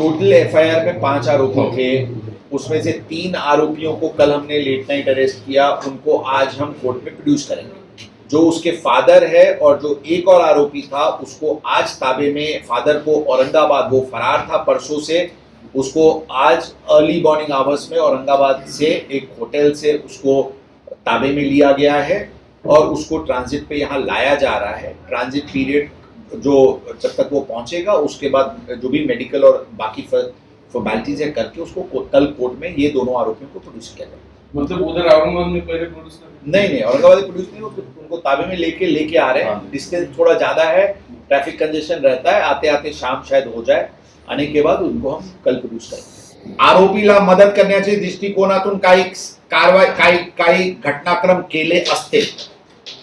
Total FIR में पाँच आरोपी थे। उसमें से तीन आरोपियों को कल हमने लेट नाइट अरेस्ट किया। उनको आज हम कोर्ट में प्रोड्यूस करेंगे। जो उसके फादर है और जो एक और आरोपी था, उसको आज ताबे में फादर को औरंगाबाद, वो फरार था परसों से, उसको आज अर्ली मॉर्निंग आवर्स में औरंगाबाद से एक होटल से उसको ताबे में लिया गया है और उसको ट्रांजिट पे यहाँ लाया जा रहा है। ट्रांजिट पीरियड जो जब तक वो पहुंचेगा उसके बाद जो भी मेडिकल और बाकी फॉर्मेलिटीज है करके उसको को- कल कोर्ट में ये दोनों आरोपियों को प्रोड्यूस किया जाएगा। मतलब उधर औरंगाबाद में पहले प्रोड्यूस नहीं नहीं औरंगाबाद प्रोड्यूस नहीं उनको ताबे में लेके लेके आ रहे हैं। हाँ। डिस्टेंस थोड़ा ज़्यादा है ट्रैफ़िक कंजेशन रहता है आते आते शाम शायद हो जाए आने के बाद उनको हम कल प्रोड्यूस करेंगे आरोपीला मदत करण्याच्या दृष्टिकोनातून काही कारवाई काही काही घटनाक्रम केले असते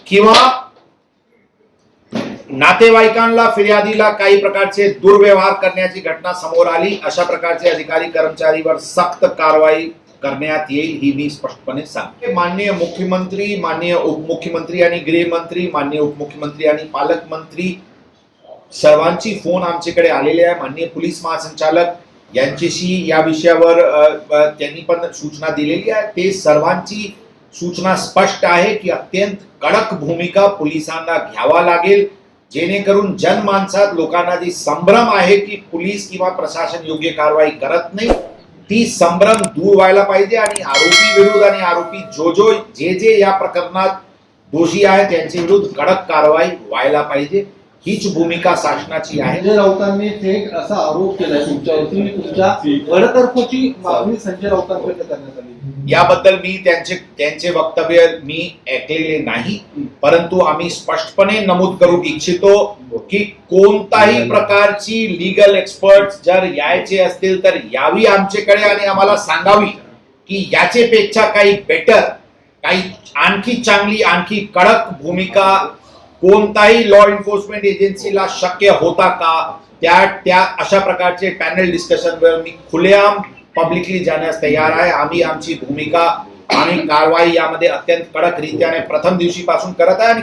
किंवा नातेवाईकांना फिर्यादीला काही प्रकारचे दुर्व्यवहार करण्याची घटना समोर आली. अशा प्रकारचे अधिकारी कर्मचारीवर सक्त कारवाई करण्यात येईल ही मी स्पष्टपणे सांगते. माननीय मुख्यमंत्री माननीय उपमुख्यमंत्री आणि गृहमंत्री माननीय उपमुख्यमंत्री आणि पालकमंत्री सर्वांची फोन आमच्याकडे आलेले आहे. माननीय पोलीस महासंचालक यांच्याशी या विषयावर त्यांनी पण सूचना दिलेली आहे. ते सर्वांची सूचना स्पष्ट आहे की अत्यंत कडक भूमिका पोलिसांना घ्यावा लागेल. जेणेकरून जनमानसात लोकांना जी संभ्रम आहे की पोलीस किंवा प्रशासन योग्य कारवाई करत नाही ती संभ्रम दूर व्हायला पाहिजे आणि आरोपी विरुद्ध आणि आरोपी जो जो जे जे या प्रकरणात दोषी आहेत त्यांच्या विरुद्ध कडक कारवाई व्हायला पाहिजे. हीच भूमिका शासनाची आहे. संजय राऊतांनी थेट असा आरोप केलाय तुमच्यावरती. की तुमच्या वडतर्फाची मागणी संजय राऊतांकडे करण्यात आली. याबद्दल मी त्यांचे त्यांचे वक्तव्य मी ऐकलेले नाही. परंतु आम्ही स्पष्टपणे नमूद करू इच्छितो की कोणताही प्रकारची लीगल एक्सपर्ट जर यायचे असतील तर यावी आमच्याकडे आणि आम्हाला सांगावी की याचेपेक्षा काही बेटर काही आणखी चांगली आणखी कडक भूमिका कोणताही लॉ एन्फोर्समेंट एजन्सीला शक्य होता का? त्या त्या अशा प्रकारचे पॅनल डिस्कशनवर मी खुलेआम पब्लिकली जाण्यास तयार आहे आम्ही आमची भूमिका आणि कारवाई यामध्ये अत्यंत कडक रीत्याने प्रथम दिवशीपासून करत आहे आणि